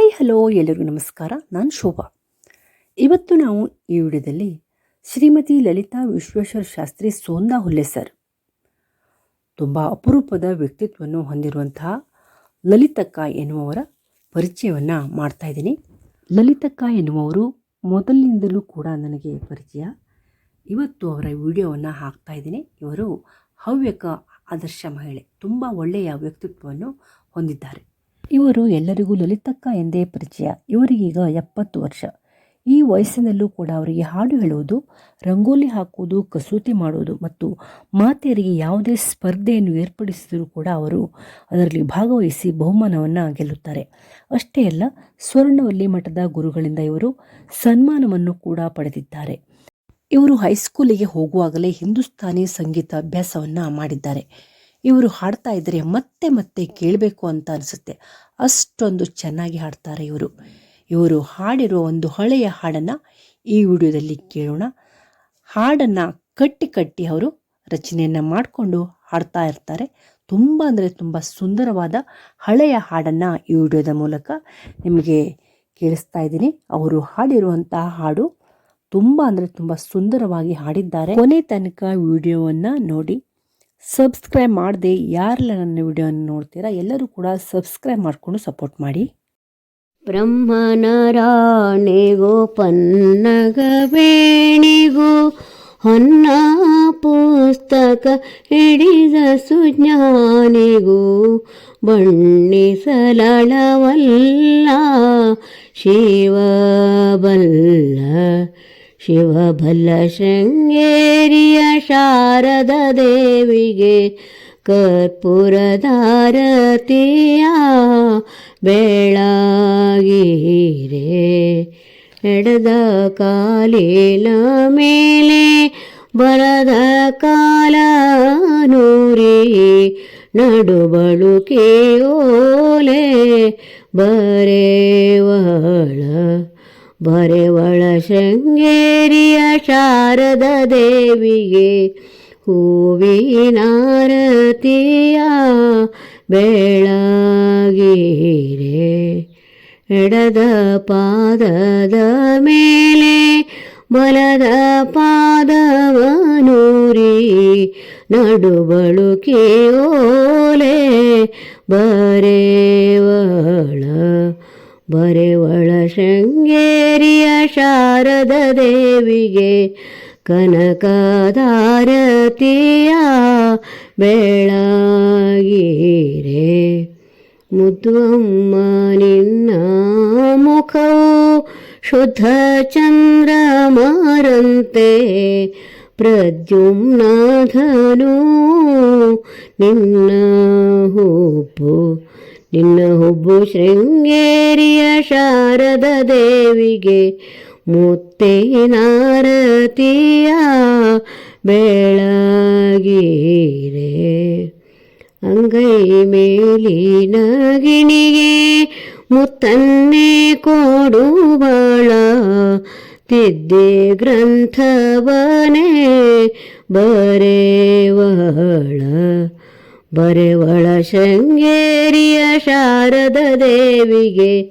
Hi, hello, ಎಲ್ಲರಿಗೂ ನಮಸ್ಕಾರ. ನಾನು ಶೋಭಾ. ಇವತ್ತು ನಾವು ಈ ವಿಡಿಯೋದಲ್ಲಿ ಶ್ರೀಮತಿ ಲಲಿತಾ ವಿಶ್ವೇಶ್ವರ ಶಾಸ್ತ್ರಿ ಸೋಂದಾ ಹುಲ್ಲೆ ಸರ್. ತುಂಬ ಅಪರೂಪದ ವ್ಯಕ್ತಿತ್ವವನ್ನು ಹೊಂದಿರುವಂತಹ ಲಲಿತಕ್ಕ ಎನ್ನುವವರ ಪರಿಚಯವನ್ನು ಮಾಡ್ತಾ ಇದ್ದೀನಿ. ಲಲಿತಕ್ಕ ಎನ್ನುವವರು ಮೊದಲಿನಿಂದಲೂ ಕೂಡ ನನಗೆ ಪರಿಚಯ. ಇವತ್ತು ಅವರ ವಿಡಿಯೋವನ್ನು ಹಾಕ್ತಾ ಇದ್ದೀನಿ. ಇವರು ಹವ್ಯಕ, ಆದರ್ಶ ಮಹಿಳೆ. ತುಂಬ ಒಳ್ಳೆಯ ವ್ಯಕ್ತಿತ್ವವನ್ನು ಹೊಂದಿದ್ದಾರೆ. ಇವರು ಎಲ್ಲರಿಗೂ ಲಲಿತಕ್ಕ ಎಂದೇ ಪರಿಚಯ. ಇವರಿಗೀಗ ಎಪ್ಪತ್ತು ವರ್ಷ. ಈ ವಯಸ್ಸಿನಲ್ಲೂ ಕೂಡ ಅವರಿಗೆ ಹಾಡು ಹೇಳುವುದು, ರಂಗೋಲಿ ಹಾಕುವುದು, ಕಸೂತಿ ಮಾಡುವುದು ಮತ್ತು ಮಾತೆಯರಿಗೆ ಯಾವುದೇ ಸ್ಪರ್ಧೆಯನ್ನು ಏರ್ಪಡಿಸಿದರೂ ಕೂಡ ಅವರು ಅದರಲ್ಲಿ ಭಾಗವಹಿಸಿ ಬಹುಮಾನವನ್ನು ಗೆಲ್ಲುತ್ತಾರೆ. ಅಷ್ಟೇ ಅಲ್ಲ, ಸ್ವರ್ಣವಲ್ಲಿ ಮಠದ ಗುರುಗಳಿಂದ ಇವರು ಸನ್ಮಾನವನ್ನು ಕೂಡ ಪಡೆದಿದ್ದಾರೆ. ಇವರು ಹೈಸ್ಕೂಲಿಗೆ ಹೋಗುವಾಗಲೇ ಹಿಂದೂಸ್ತಾನಿ ಸಂಗೀತ ಅಭ್ಯಾಸವನ್ನು ಮಾಡಿದ್ದಾರೆ. ಇವರು ಹಾಡ್ತಾ ಇದ್ದರೆ ಮತ್ತೆ ಮತ್ತೆ ಕೇಳಬೇಕು ಅಂತ ಅನಿಸುತ್ತೆ. ಅಷ್ಟೊಂದು ಚೆನ್ನಾಗಿ ಹಾಡ್ತಾರೆ ಇವರು. ಇವರು ಹಾಡಿರೋ ಒಂದು ಹಳೆಯ ಹಾಡನ್ನು ಈ ವಿಡಿಯೋದಲ್ಲಿ ಕೇಳೋಣ. ಹಾಡನ್ನು ಕಟ್ಟಿ ಕಟ್ಟಿ ಅವರು ರಚನೆಯನ್ನು ಮಾಡಿಕೊಂಡು ಹಾಡ್ತಾ ಇರ್ತಾರೆ. ತುಂಬ ಅಂದರೆ ತುಂಬ ಸುಂದರವಾದ ಹಳೆಯ ಹಾಡನ್ನು ಈ ವಿಡಿಯೋದ ಮೂಲಕ ನಿಮಗೆ ಕೇಳಿಸ್ತಾ ಇದ್ದೀನಿ. ಅವರು ಹಾಡಿರುವಂತಹ ಹಾಡು ತುಂಬ ಅಂದರೆ ತುಂಬ ಸುಂದರವಾಗಿ ಹಾಡಿದ್ದಾರೆ. ಕೊನೆ ತನಕ ವಿಡಿಯೋವನ್ನು ನೋಡಿ. ಸಬ್ಸ್ಕ್ರೈಬ್ ಮಾಡದೆ ಯಾರೆಲ್ಲ ನನ್ನ ವಿಡಿಯೋನ ನೋಡ್ತೀರಾ, ಎಲ್ಲರೂ ಕೂಡ ಸಬ್ಸ್ಕ್ರೈಬ್ ಮಾಡಿಕೊಂಡು ಸಪೋರ್ಟ್ ಮಾಡಿ. ಬ್ರಹ್ಮನ ರಾಣಿಗೂ ಪನ್ನಗವೇಣಿಗೂ ಹೊನ್ನ ಪುಸ್ತಕ ಹಿಡಿದ ಸುಜ್ಞಾನಿಗೂ, ಬಣ್ಣಿಸಲಳವಲ್ಲ, ಶಿವಬಲ್ಲ ಶಿವಬಲ್ಲ ಶೃಂಗೇರಿಯ ಶಾರದ ದೇವಿಗೆ ಕರ್ಪೂರದಾರತಿಯ ಬೆಳಗಿರೆ ಎಡದ ಕಾಲಿನ ಮೇಲೆ ಬರದ ಕಾಲ ನೂರಿ ನಡುಬಳುಕೆ ಓಲೆ ಬರೇವಳ ಬರೆವಳ ಶೃಂಗೇರಿಯ ಶಾರದ ದೇವಿಗೆ ಹೂವಿನಾರತಿಯ ಬೆಳಗಿರೆ. ಎಡದ ಪಾದದ ಮೇಲೆ ಬಲದ ಪಾದವನೂರಿ ನಡುಬಳುಕೆ ಓಲೆ ಬರೇವಳ ಬರೆವಳ ಶೃಂಗೇರಿಯ ಶಾರದ ದೇವಿಗೆ ಕನಕಧಾರತಿಯ ಬೆಳಗಿರೆ. ಮುದ್ದುಮ್ಮ ನಿನ್ನ ಮುಖವು ಶುದ್ಧ ಚಂದ್ರಮಾರಂತೆ ಪ್ರದ್ಯುಮ್ನಾಥನು ನಿನ್ನ ನಿನ್ನ ಹುಬ್ಬು ಶೃಂಗೇರಿಯ ಶಾರದ ದೇವಿಗೆ ಮುತ್ತೇನಾರತಿಯ ಬೆಳಗಿರೆ ಅಂಗೈ ಮೇಲಿನ ಗಿಣಿಗೆ ಮುತ್ತನ್ನೇ ಕೊಡುವಳ, ತಿದ್ದೆ ಗ್ರಂಥವನೇ ಬರೆವಳ. ಬರೆವಳ ಶೃಂಗೇರಿಯ ಶಾರದ ದೇವಿಗೆ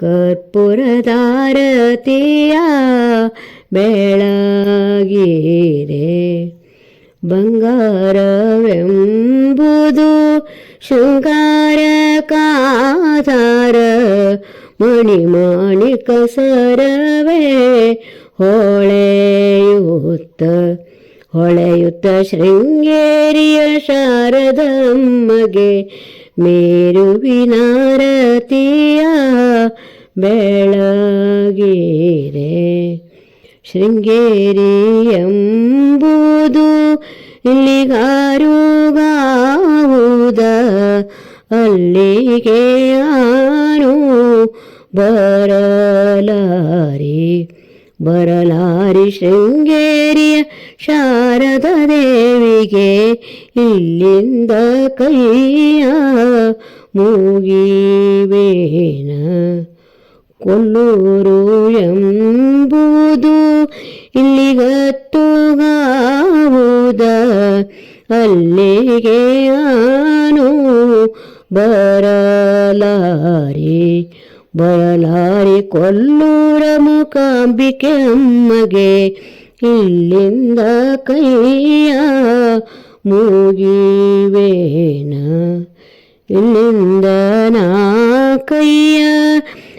ಕರ್ಪುರದಾರತಿಯ ಬೆಳಗಿರೆ ಬಂಗಾರವೆಂಬುದು ಶೃಂಗಾರ ಕಾಧಾರ ಮಣಿಮಾಣಿಕ ಸರವೇ ಹೊಳೆಯುತ್ತ ಹೊಳೆಯುತ್ತ ಶೃಂಗೇರಿಯ ಶಾರದಮ್ಮಗೆ ಮೇರುವಿನಾರತಿಯ ಬೆಳಗಿರೆ. ಶೃಂಗೇರಿ ಎಂಬುದು ಇಲ್ಲಿಗಾರುಗಾವುದ? ಅಲ್ಲಿಗೆ ಯಾರು ಬರಲಾರಿ? ಬರಲಾರಿ ಶೃಂಗೇರಿಯ ಶಾರದ ದೇವಿಗೆ ಇಲ್ಲಿಂದ ಕೈಯ ಮೂಗಿವೇನ. ಕೊಲ್ಲೂರು ಎಂಬುದು ಇಲ್ಲಿಗತ್ತುಗಾವುದ ಅಲ್ಲಿಗೆ ಆನು ಬರಲಾರಿ. ಬರಲಾರಿ ಕೊಲ್ಲೂರ ಮೂಕಾಂಬಿಕೆ ಅಮ್ಮಗೆ ಇಲ್ಲಿಂದ ಕೈಯ ಮುಗಿವೇನ ಇಲ್ಲಿಂದ ನಾ ಕೈಯ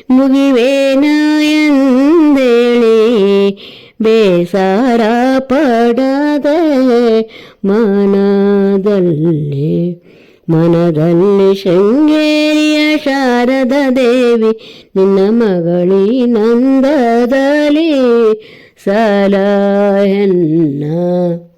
ಮುಗಿವೇನ ಎಂದೇಳಿ ಬೇಸರ ಪಡದೆ ಮನದಲ್ಲಿ ಮನದಲ್ಲಿ ಶೃಂಗೇರಿಯ ಶಾರದ ದೇವಿ, ನಿನ್ನ ಮಗಳಿ ನಂದದಲ್ಲಿ فلا سلاهن